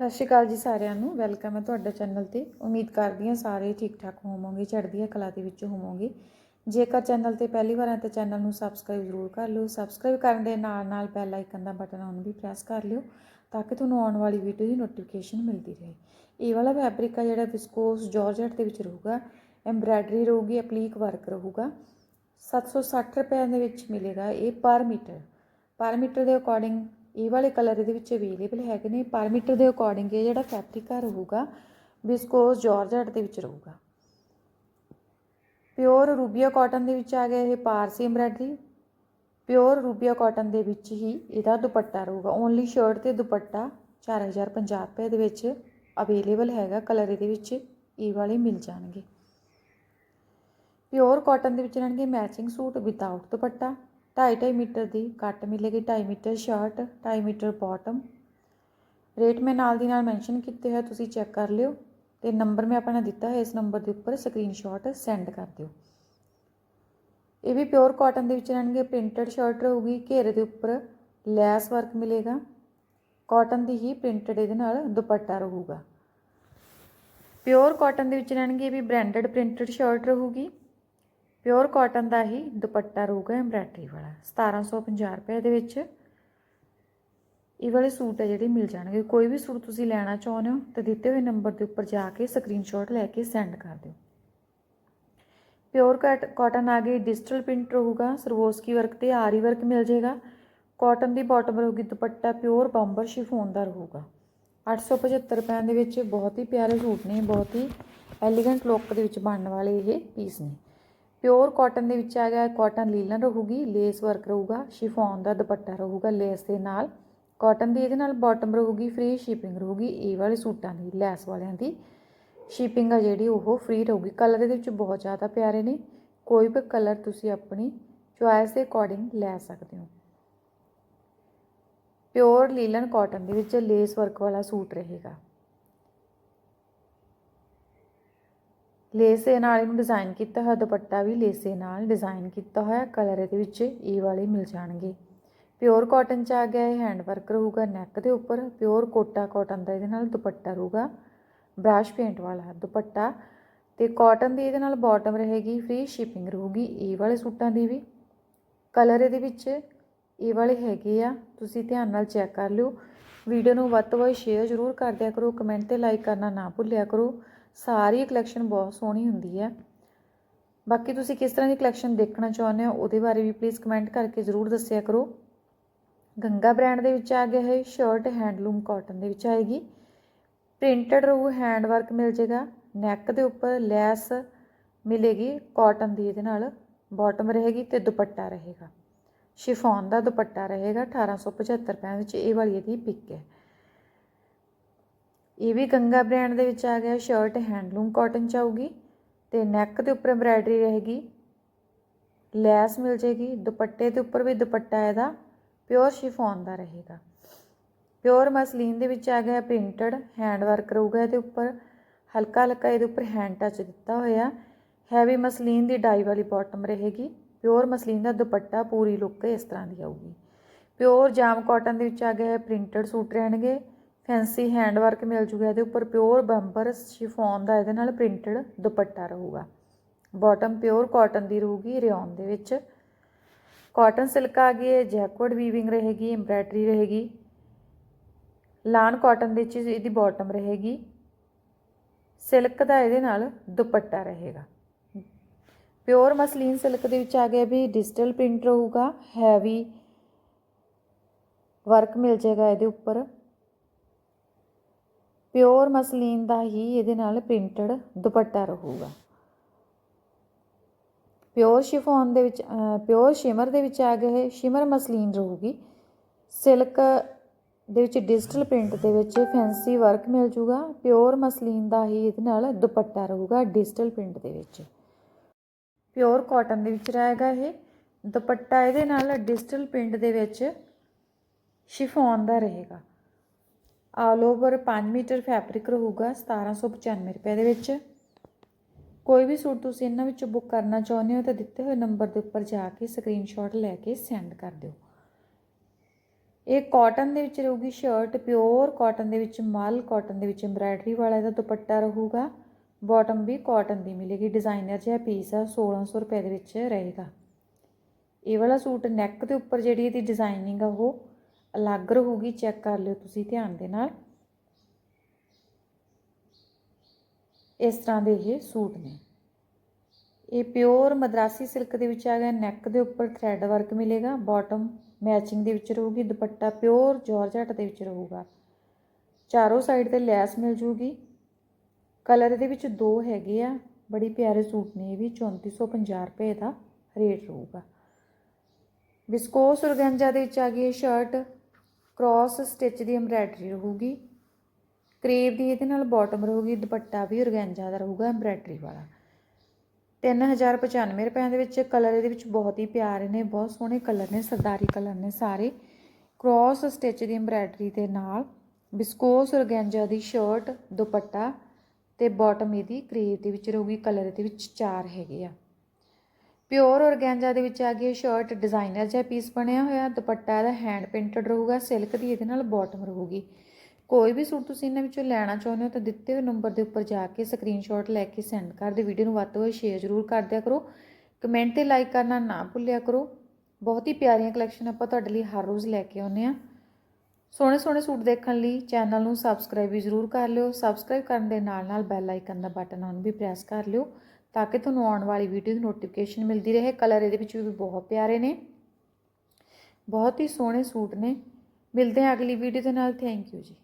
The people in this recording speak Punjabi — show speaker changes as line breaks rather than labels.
ਸਤਿ ਸ਼੍ਰੀ ਅਕਾਲ ਜੀ ਸਾਰਿਆਂ ਨੂੰ। ਵੈਲਕਮ ਹੈ ਤੁਹਾਡਾ ਚੈਨਲ ਤੇ। ਉਮੀਦ ਕਰਦੀ ਹਾਂ ਸਾਰੇ ਠੀਕ ਠਾਕ ਹੋਵੋਗੇ ਚੜ੍ਹਦੀ ਕਲਾ ਦੇ ਵਿੱਚ ਹੋਵੋਗੇ। ਜੇਕਰ ਚੈਨਲ ਤੇ ਪਹਿਲੀ ਵਾਰ ਹੈ ਤਾਂ ਚੈਨਲ ਨੂੰ ਸਬਸਕ੍ਰਾਈਬ ਜ਼ਰੂਰ ਕਰ ਲਿਓ। ਸਬਸਕ੍ਰਾਈਬ ਕਰਨ ਦੇ ਨਾਲ ਨਾਲ ਬੈਲ ਆਈਕਨ ਦਾ ਬਟਨ ਆਨ ਵੀ ਪ੍ਰੈਸ ਕਰ ਲਿਓ ਤਾਂ ਕਿ ਤੁਹਾਨੂੰ ਆਉਣ ਵਾਲੀ ਵੀਡੀਓ ਦੀ ਨੋਟੀਫਿਕੇਸ਼ਨ ਮਿਲਦੀ ਰਹੇ। ਇਹ ਵਾਲਾ ਫੈਬਰਿਕ ਆ ਜਿਹੜਾ ਵਿਸਕੋਸ ਜਾਰਜਟ ਦੇ ਵਿੱਚ ਰਹੂਗਾ ਐਮਬ੍ਰਾਇਡਰੀ ਰਹੂਗੀ ਅਪਲੀਕ ਵਰਕ ਰਹੂਗਾ। 760 ਰੁਪਏ ਦੇ ਵਿੱਚ ਮਿਲੇਗਾ ਇਹ ਪਰ ਮੀਟਰ। ਪਰ ਮੀਟਰ ਦੇ ਅਕੋਰਡਿੰਗ ਇਹ ਵਾਲੇ ਕਲਰ ਇਹਦੇ ਵਿੱਚ ਅਵੇਲੇਬਲ ਹੈਗੇ ਨੇ। ਪਰ ਮੀਟਰ ਦੇ ਅਕੋਰਡਿੰਗ ਇਹ ਜਿਹੜਾ ਫੈਬਰਿਕ ਆ ਰਹੂਗਾ ਵਿਸਕੋਸ ਜਾਰਜਟ ਦੇ ਵਿੱਚ ਰਹੂਗਾ। ਪਿਓਰ ਰੂਬੀਆ ਕਾਟਨ ਦੇ ਵਿੱਚ ਆ ਗਿਆ ਇਹ Parsi embroidery pure rubia cotton ਦੇ ਵਿੱਚ ਹੀ ਇਹਦਾ ਦੁਪੱਟਾ ਰਹੂਗਾ। ਓਨਲੀ ਸ਼ਰਟ ਤੇ ਦੁਪੱਟਾ 4050 ਰੁਪਏ ਦੇ ਵਿੱਚ ਅਵੇਲੇਬਲ ਹੈਗਾ। ਕਲਰ ਇਹਦੇ ਵਿੱਚ ਇਹ ਵਾਲੇ ਮਿਲ ਜਾਣਗੇ। ਪਿਓਰ ਕਾਟਨ ਦੇ ਵਿੱਚ ਰਹਿਣਗੇ ਮੈਚਿੰਗ ਸੂਟ ਵਿਦਆਊਟ ਦੁਪੱਟਾ। 2.5 ਮੀਟਰ ਦੀ ਕੱਟ ਮਿਲੇਗੀ ਢਾਈ ਮੀਟਰ ਸ਼ਰਟ, ਢਾਈ ਮੀਟਰ ਬਾਟਮ। ਰੇਟ ਮੈਂ ਨਾਲ ਦੀ ਨਾਲ ਮੈਂਸ਼ਨ ਕੀਤੇ ਹੋਏ ਤੁਸੀਂ ਚੈੱਕ ਕਰ ਲਿਓ। ਤੇ ਨੰਬਰ ਮੈਂ ਆਪਣਾ ਦਿੱਤਾ ਹੈ ਇਸ ਨੰਬਰ ਦੇ ਉੱਪਰ ਸਕਰੀਨਸ਼ਾਟ ਸੈਂਡ ਕਰ ਦਿਓ। ਇਹ ਵੀ ਪਿਓਰ ਕਾਟਨ ਦੇ ਵਿੱਚ ਰਹਿਣਗੇ ਪ੍ਰਿੰਟਡ ਸ਼ਰਟ ਰਹੂਗੀ, ਘੇਰੇ ਦੇ ਉੱਪਰ ਲੈਸ ਵਰਕ ਮਿਲੇਗਾ। ਕਾਟਨ ਦੀ ਹੀ ਪ੍ਰਿੰਟਡ ਇਹਦੇ ਨਾਲ ਦੁਪੱਟਾ ਰਹੂਗਾ। ਪਿਓਰ ਕਾਟਨ ਦੇ ਵਿੱਚ ਰਹਿਣਗੇ, ਇਹ ਵੀ ਬ੍ਰਾਂਡਡ ਪ੍ਰਿੰਟਡ ਸ਼ਰਟ ਰਹੂਗੀ। ਪਿਓਰ ਕਾਟਨ ਦਾ ਹੀ ਦੁਪੱਟਾ ਰਹੂਗਾ ਐਮਬ੍ਰਾਇਡਰੀ ਵਾਲਾ। 1750 ਰੁਪਏ ਦੇ ਵਿੱਚ ਇਹ ਵਾਲੇ ਸੂਟ ਹੈ ਜਿਹੜੇ ਮਿਲ ਜਾਣਗੇ। ਕੋਈ ਵੀ ਸੂਟ ਤੁਸੀਂ ਲੈਣਾ ਚਾਹੁੰਦੇ ਹੋ ਤਾਂ ਦਿੱਤੇ ਹੋਏ ਨੰਬਰ ਦੇ ਉੱਪਰ ਜਾ ਕੇ ਸਕਰੀਨਸ਼ਾਟ ਲੈ ਕੇ ਸੈਂਡ ਕਰ ਦਿਓ। ਪਿਓਰ ਕਾਟਨ ਆ ਗਈ ਡਿਜੀਟਲ ਪ੍ਰਿੰਟ ਰਹੂਗਾ, ਸਰਵੋਸਕੀ ਵਰਕ ਤੇ ਆਰੀ ਵਰਕ ਮਿਲ ਜਾਏਗਾ। ਕਾਟਨ ਦੀ ਬਾਟਮ ਰਹੂਗੀ ਦੁਪੱਟਾ, ਪਿਓਰ ਬੰਬਰ ਸ਼ਿਫੋਨ ਦਾ ਰਹੂਗਾ। 875 ਰੁਪਏ ਦੇ ਵਿੱਚ ਬਹੁਤ ਹੀ ਪਿਆਰੇ ਸੂਟ ਨੇ, ਬਹੁਤ ਹੀ ਐਲੀਗੈਂਟ ਲੁੱਕ ਦੇ ਵਿੱਚ ਬਣਨ ਵਾਲੇ ਇਹ ਪੀਸ ਨੇ। ਪਿਓਰ ਕਾਟਨ ਦੇ ਵਿੱਚ ਆ ਗਿਆ, ਕਾਟਨ ਲੀਲਨ ਰਹੂਗੀ, ਲੇਸ ਵਰਕ ਰਹੂਗਾ, ਸ਼ਿਫੋਨ ਦਾ ਦੁਪੱਟਾ ਰਹੂਗਾ ਲੇਸ ਦੇ ਨਾਲ। ਕਾਟਨ ਦੀ ਇਹਦੇ ਨਾਲ ਬਾਟਮ ਰਹੂਗੀ ਫ੍ਰੀ ਸ਼ਿਪਿੰਗ ਰਹੂਗੀ, ਇਹ ਵਾਲੇ ਸੂਟਾਂ ਦੀ, ਲੈਸ ਵਾਲਿਆਂ ਦੀ। ਸ਼ਿਪਿੰਗ ਆ ਜਿਹੜੀ ਉਹ ਫ੍ਰੀ ਰਹੂਗੀ। ਕਲਰ ਇਹਦੇ ਵਿੱਚ ਬਹੁਤ ਜ਼ਿਆਦਾ ਪਿਆਰੇ ਨੇ। ਕੋਈ ਵੀ ਕਲਰ ਤੁਸੀਂ ਆਪਣੀ ਚੁਆਇਸ ਦੇ ਅਕੋਰਡਿੰਗ ਲੈ ਸਕਦੇ ਹੋ। ਪਿਓਰ ਲੀਲਨ ਕਾਟਨ ਦੇ ਵਿੱਚ ਲੇਸ ਵਰਕ ਵਾਲਾ ਸੂਟ ਰਹੇਗਾ। ਲੇਸ ਦੇ ਨਾਲ ਇਹਨੂੰ ਡਿਜ਼ਾਈਨ ਕੀਤਾ ਹੋਇਆ, ਦੁਪੱਟਾ ਵੀ ਲੇਸ ਦੇ ਨਾਲ ਡਿਜ਼ਾਈਨ ਕੀਤਾ ਹੋਇਆ ਕਲਰ ਇਹਦੇ ਵਿੱਚ ਇਹ ਵਾਲੇ ਮਿਲ ਜਾਣਗੇ। ਪਿਓਰ ਕਾਟਨ ਚ ਆ ਗਿਆ, ਇਹ ਹੈਂਡ ਵਰਕ ਰਹੂਗਾ ਨੈਕ ਦੇ ਉੱਪਰ ਪਿਓਰ ਕੋਟਾ ਕਾਟਨ ਦਾ ਇਹਦੇ ਨਾਲ ਦੁਪੱਟਾ ਰਹੂਗਾ ਬ੍ਰਸ਼ ਪੇਂਟ ਵਾਲਾ ਦੁਪੱਟਾ। ਤੇ ਕਾਟਨ ਦੀ ਇਹਦੇ ਨਾਲ ਬਾਟਮ ਰਹੇਗੀ ਫ੍ਰੀ ਸ਼ਿਪਿੰਗ ਰਹੂਗੀ ਇਹ ਵਾਲੇ ਸੂਟਾਂ ਦੀ ਵੀ। ਕਲਰ ਇਹਦੇ ਵਿੱਚ ਇਹ ਵਾਲੇ ਹੈਗੇ ਆ, ਤੁਸੀਂ ਧਿਆਨ ਨਾਲ ਚੈੱਕ ਕਰ ਲਿਓ। ਵੀਡੀਓ ਨੂੰ ਵੱਧ ਤੋਂ ਵੱਧ ਸ਼ੇਅਰ ਜ਼ਰੂਰ ਕਰ ਦਿਆ ਕਰੋ ਕਮੈਂਟ ਤੇ ਲਾਈਕ ਕਰਨਾ ਨਾ ਭੁੱਲਿਆ ਕਰੋ। ਸਾਰੀ ਕਲੈਕਸ਼ਨ ਬਹੁਤ ਸੋਹਣੀ ਹੁੰਦੀ ਹੈ। ਬਾਕੀ ਤੁਸੀਂ ਕਿਸ ਤਰ੍ਹਾਂ ਦੀ ਕਲੈਕਸ਼ਨ ਦੇਖਣਾ ਚਾਹੁੰਦੇ ਹੋ, ਉਹਦੇ ਬਾਰੇ ਵੀ ਪਲੀਜ਼ ਕਮੈਂਟ ਕਰਕੇ ਜ਼ਰੂਰ ਦੱਸਿਆ ਕਰੋ। ਗੰਗਾ ਬ੍ਰਾਂਡ ਦੇ ਵਿੱਚ ਆ ਗਿਆ ਹੈ ਸ਼ਰਟ ਹੈਂਡਲੂਮ ਕਾਟਨ ਦੇ ਵਿੱਚ ਆਏਗੀ। ਪ੍ਰਿੰਟਡ ਰਹੂ ਹੈਂਡ ਵਰਕ ਮਿਲ ਜਾਏਗਾ। ਨੈਕ ਦੇ ਉੱਪਰ ਲੈਸ ਮਿਲੇਗੀ ਕਾਟਨ ਦੀ, ਇਹਦੇ ਨਾਲ ਬਾਟਮ ਰਹੇਗੀ ਤੇ ਦੁਪੱਟਾ ਰਹੇਗਾ। ਸ਼ਿਫੋਨ ਦਾ ਦੁਪੱਟਾ ਰਹੇਗਾ 1875 ਰੁਪਏ ਵਿੱਚ ਇਹ ਵਾਲੀ ਇਹਦੀ ਪਿਕ ਹੈ। ਇਹ ਵੀ ਗੰਗਾ ਬ੍ਰਾਂਡ ਦੇ ਵਿੱਚ ਆ ਗਿਆ, ਸ਼ਰਟ, ਹੈਂਡਲੂਮ ਕਾਟਨ ਚ ਆਊਗੀ ਤੇ ਨੈਕ ਦੇ ਉੱਪਰ ਐਮਬ੍ਰਾਇਡਰੀ ਰਹੇਗੀ। ਲੈਸ ਮਿਲ ਜੇਗੀ, ਦੁਪੱਟੇ ਦੇ ਉੱਪਰ ਵੀ ਦੁਪੱਟਾ ਇਹਦਾ ਪਿਓਰ ਸ਼ਿਫੋਨ ਦਾ ਰਹੇਗਾ। ਪਿਓਰ ਮਸਲੀਨ ਦੇ ਵਿੱਚ ਆ ਗਿਆ ਪ੍ਰਿੰਟਡ ਹੈਂਡ ਵਰਕ ਰਹੂਗਾ ਇਹਦੇ ਉੱਪਰ ਹਲਕਾ ਹਲਕਾ ਇਹਦੇ ਉੱਪਰ ਹੈਂਡ ਟੱਚ ਦਿੱਤਾ ਹੋਇਆ। ਹੈਵੀ ਮਸਲੀਨ ਦੀ ਡਾਈ ਵਾਲੀ ਬਾਟਮ ਰਹੇਗੀ ਪਿਓਰ ਮਸਲੀਨ ਦਾ ਦੁਪੱਟਾ ਪੂਰੀ ਲੁੱਕ ਇਸ ਤਰ੍ਹਾਂ ਦੀ ਆਊਗੀ। ਪਿਓਰ ਜਾਮ ਕਾਟਨ ਦੇ ਵਿੱਚ ਆ ਗਿਆ ਪ੍ਰਿੰਟਡ ਸੂਟ ਰਹਿਣਗੇ। ਫੈਂਸੀ ਹੈਂਡ ਵਰਕ ਮਿਲ ਜੂਗਾ, ਇਹਦੇ ਉੱਪਰ ਪਿਓਰ ਬੰਬਰ ਸ਼ਿਫੋਨ ਦਾ ਇਹਦੇ ਨਾਲ ਪ੍ਰਿੰਟਡ ਦੁਪੱਟਾ ਰਹੂਗਾ। ਬਾਟਮ ਪਿਓਰ ਕਾਟਨ ਦੀ ਰਹੂਗੀ ਰਿਓਨ ਦੇ ਵਿੱਚ। ਕਾਟਨ ਸਿਲਕ ਆ ਗਈ ਹੈ ਜੈਕਵਰਡ ਵੀਵਿੰਗ ਰਹੇਗੀ ਐਮਬ੍ਰਾਇਡਰੀ ਰਹੇਗੀ। ਲਾਨ ਕਾਟਨ ਦੇ ਵਿੱਚ ਇਹਦੀ ਬਾਟਮ ਰਹੇਗੀ। ਸਿਲਕ ਦਾ ਇਹਦੇ ਨਾਲ ਦੁਪੱਟਾ ਰਹੇਗਾ। ਪਿਓਰ ਮਸਲੀਨ ਸਿਲਕ ਦੇ ਵਿੱਚ ਆ ਗਿਆ ਵੀ ਡਿਜੀਟਲ ਪ੍ਰਿੰਟ ਰਹੂਗਾ ਹੈਵੀ ਵਰਕ ਮਿਲ ਜਾਏਗਾ ਇਹਦੇ ਉੱਪਰ। ਪਿਓਰ ਮਸਲੀਨ ਦਾ ਹੀ ਇਹਦੇ ਨਾਲ ਪ੍ਰਿੰਟਡ ਦੁਪੱਟਾ ਰਹੂਗਾ। ਪਿਓਰ ਸ਼ਿਫੋਨ ਦੇ ਵਿੱਚ ਪਿਓਰ ਸ਼ਿਮਰ ਦੇ ਵਿੱਚ ਆ ਗਿਆ ਹੈ ਸ਼ਿਮਰ ਮਸਲੀਨ ਰਹੂਗੀ। ਸਿਲਕ ਦੇ ਵਿੱਚ ਡਿਜੀਟਲ ਪ੍ਰਿੰਟ ਦੇ ਵਿੱਚ ਫੈਂਸੀ ਵਰਕ ਮਿਲ ਜੂਗਾ। ਪਿਓਰ ਮਸਲੀਨ ਦਾ ਹੀ ਇਹਦੇ ਨਾਲ ਦੁਪੱਟਾ ਰਹੂਗਾ ਡਿਜੀਟਲ ਪ੍ਰਿੰਟ ਦੇ ਵਿੱਚ। ਪਿਓਰ ਕਾਟਨ ਦੇ ਵਿੱਚ ਰਹੇਗਾ ਇਹ। ਦੁਪੱਟਾ ਇਹਦੇ ਨਾਲ ਡਿਜੀਟਲ ਪ੍ਰਿੰਟ ਦੇ ਵਿੱਚ ਸ਼ਿਫੋਨ ਦਾ ਰਹੇਗਾ। ਆਲ ਓਵਰ 5 ਮੀਟਰ ਫੈਬਰਿਕ ਰਹੂਗਾ 1795 ਰੁਪਏ ਦੇ ਵਿੱਚ। ਕੋਈ ਵੀ ਸੂਟ ਤੁਸੀਂ ਇਹਨਾਂ ਵਿੱਚੋਂ ਬੁੱਕ ਕਰਨਾ ਚਾਹੁੰਦੇ ਹੋ ਤਾਂ ਦਿੱਤੇ ਹੋਏ ਨੰਬਰ ਦੇ ਉੱਪਰ ਜਾ ਕੇ ਸਕਰੀਨਸ਼ਾਟ ਲੈ ਕੇ ਸੈਂਡ ਕਰ ਦਿਓ। ਇਹ ਕਾਟਨ ਦੇ ਵਿੱਚ ਰਹੂਗੀ ਸ਼ਰਟ, ਪਿਓਰ ਕਾਟਨ ਦੇ ਵਿੱਚ ਮਲ, ਕਾਟਨ ਦੇ ਵਿੱਚ ਐਮਬ੍ਰਾਇਡਰੀ ਵਾਲਾ ਇਹਦਾ ਦੁਪੱਟਾ ਰਹੂਗਾ। ਬਾਟਮ ਵੀ ਕਾਟਨ ਦੀ ਮਿਲੇਗੀ, ਡਿਜ਼ਾਈਨਰ ਜਿਹਾ ਪੀਸ ਆ 1600 ਰੁਪਏ ਦੇ ਵਿੱਚ ਰਹੇਗਾ। ਇਹ ਵਾਲਾ ਸੂਟ ਨੈਕ ਦੇ ਉੱਪਰ ਜਿਹੜੀ ਇਹਦੀ ਡਿਜ਼ਾਈਨਿੰਗ ਆ ਉਹ ਅਲੱਗ ਰਹੂਗੀ, ਚੈੱਕ ਕਰ ਲਿਓ ਤੁਸੀਂ ਧਿਆਨ ਦੇ ਨਾਲ। ਇਸ ਤਰ੍ਹਾਂ ਦੇ ਇਹ ਸੂਟ ਨੇ। ਇਹ ਪਿਓਰ ਮਦਰਾਸੀ ਸਿਲਕ ਦੇ ਵਿੱਚ ਆ ਗਿਆ, ਨੈਕ ਦੇ ਉੱਪਰ ਥ੍ਰੈਡ ਵਰਕ ਮਿਲੇਗਾ ਬਾਟਮ ਮੈਚਿੰਗ ਦੇ ਵਿੱਚ ਰਹੂਗੀ, ਦੁਪੱਟਾ ਪਿਓਰ ਜਾਰਜਟ ਦੇ ਵਿੱਚ ਰਹੂਗਾ। ਚਾਰੋਂ ਸਾਈਡ ਤੇ ਲੈਸ ਮਿਲ ਜੂਗੀ। ਕਲਰ ਇਹਦੇ ਵਿੱਚ ਦੋ ਹੈਗੇ ਆ, ਬੜੀ ਪਿਆਰੇ ਸੂਟ ਨੇ ਇਹ ਵੀ 3450 ਰੁਪਏ ਦਾ ਰੇਟ ਰਹੂਗਾ। ਵਿਸਕੋਸ ਔਰਗੈਂਜਾ ਦੇ ਵਿੱਚ ਆ ਗਈ ਇਹ ਸ਼ਰਟ ਕ੍ਰਾਸ ਸਟਿਚ ਦੀ ਐਮਬ੍ਰਾਇਡਰੀ ਰਹੂਗੀ। ਕਰੇਵ ਦੀ ਇਹਦੇ ਨਾਲ ਬਾਟਮ ਰਹੂਗੀ, ਦੁਪੱਟਾ ਵੀ ਔਰਗੈਂਜਾ ਦਾ ਰਹੂਗਾ ਐਮਬ੍ਰਾਇਡਰੀ ਵਾਲਾ। 3095 ਰੁਪਏ ਦੇ ਵਿੱਚ ਕਲਰ ਇਹਦੇ ਵਿੱਚ ਬਹੁਤ ਹੀ ਪਿਆਰੇ ਨੇ, ਬਹੁਤ ਸੋਹਣੇ ਕਲਰ ਨੇ, ਸਰਦਾਰੀ ਕਲਰ ਨੇ ਸਾਰੇ। ਕ੍ਰਾਸ ਸਟਿਚ ਦੀ ਐਮਬ੍ਰਾਇਡਰੀ ਦੇ ਨਾਲ ਬਿਸਕੋਸ ਔਰਗੈਂਜਾ ਦੀ ਸ਼ਰਟ ਦੁਪੱਟਾ ਤੇ ਬਾਟਮ ਇਹਦੀ ਕਰੇਵ ਦੇ ਵਿੱਚ ਰਹੂਗੀ ਕਲਰ ਇਹਦੇ ਵਿੱਚ ਚਾਰ ਹੈਗੇ ਆ। ਪਿਓਰ ਔਰਗੈਂਜਾ ਦੇ ਵਿੱਚ ਆ ਗਈ ਸ਼ਰਟ ਡਿਜ਼ਾਈਨਰ ਜਿਹਾ ਪੀਸ ਬਣਿਆ ਹੋਇਆ, ਦੁਪੱਟਾ ਇਹਦਾ ਹੈਂਡ ਪ੍ਰਿੰਟਡ ਰਹੂਗਾ ਸਿਲਕ ਦੀ ਇਹਦੇ ਨਾਲ ਬਾਟਮ ਰਹੂਗੀ। ਕੋਈ ਵੀ ਸੂਟ ਤੁਸੀਂ ਇਹਨਾਂ ਵਿੱਚੋਂ ਲੈਣਾ ਚਾਹੁੰਦੇ ਹੋ ਤਾਂ ਦਿੱਤੇ ਹੋਏ ਨੰਬਰ ਦੇ ਉੱਪਰ ਜਾ ਕੇ ਸਕਰੀਨਸ਼ਾਟ ਲੈ ਕੇ ਸੈਂਡ ਕਰ ਦਿਓ। ਵੀਡੀਓ ਨੂੰ ਵੱਧ ਤੋਂ ਵੱਧ ਸ਼ੇਅਰ ਜ਼ਰੂਰ ਕਰ ਦਿਆ ਕਰੋ। ਕਮੈਂਟ ਤੇ ਲਾਈਕ ਕਰਨਾ ਨਾ ਭੁੱਲਿਆ ਕਰੋ। ਬਹੁਤ ਹੀ ਪਿਆਰੀਆਂ ਕਲੈਕਸ਼ਨ ਆਪਾਂ ਤੁਹਾਡੇ ਲਈ ਹਰ ਰੋਜ਼ ਲੈ ਕੇ ਆਉਂਦੇ ਆ ਸੋਹਣੇ ਸੋਹਣੇ ਸੂਟ ਦੇਖਣ ਲਈ ਚੈਨਲ ਨੂੰ ਸਬਸਕ੍ਰਾਈਬ ਵੀ ਜ਼ਰੂਰ ਕਰ ਲਿਓ। ਸਬਸਕ੍ਰਾਈਬ ਕਰਨ ਦੇ ਨਾਲ ਨਾਲ ਬੈਲ ਆਈਕਨ ਦਾ ਬਟਨ ਔਨ ਵੀ ਪ੍ਰੈਸ ਕਰ ਲਿਓ। ਤਾਂ ਕਿ ਤੁਹਾਨੂੰ ਆਉਣ ਵਾਲੀ ਵੀਡੀਓ ਦੀ ਨੋਟੀਫਿਕੇਸ਼ਨ ਮਿਲਦੀ ਰਹੇ। ਕਲਰ ਇਹਦੇ ਵਿੱਚ ਵੀ ਬਹੁਤ ਪਿਆਰੇ ਨੇ। ਬਹੁਤ ਹੀ ਸੋਹਣੇ ਸੂਟ ਨੇ। ਮਿਲਦੇ ਹਾਂ ਅਗਲੀ ਵੀਡੀਓ ਦੇ ਨਾਲ। ਥੈਂਕ ਯੂ ਜੀ।